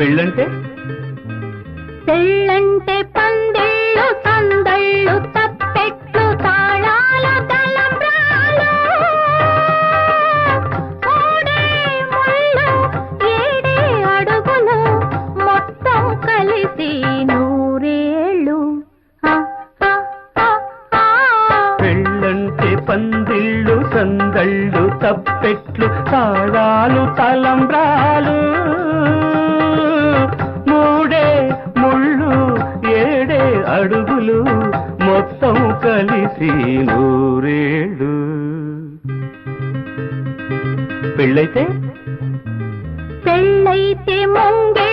పెళ్ళంటే? పెళ్ళంటే పందిళ్ళు సందళ్ళు తప్పెట్లు తాళాలు తలంబ్రాలు. మూడే ముళ్ళు ఏడే అడుగులు మొత్తం కలిసి నూరేళ్ళు. ఆ, ఆ, ఆ, ఆ. పెళ్ళంటే పందిళ్ళు సందళ్ళు తప్పెట్లు తాళాలు తలంబ్రాలు. అడుగులు మొత్తం కలిసి నూరేళ్ళు. పెళ్ళైతే? పెళ్ళైతే ముంగిట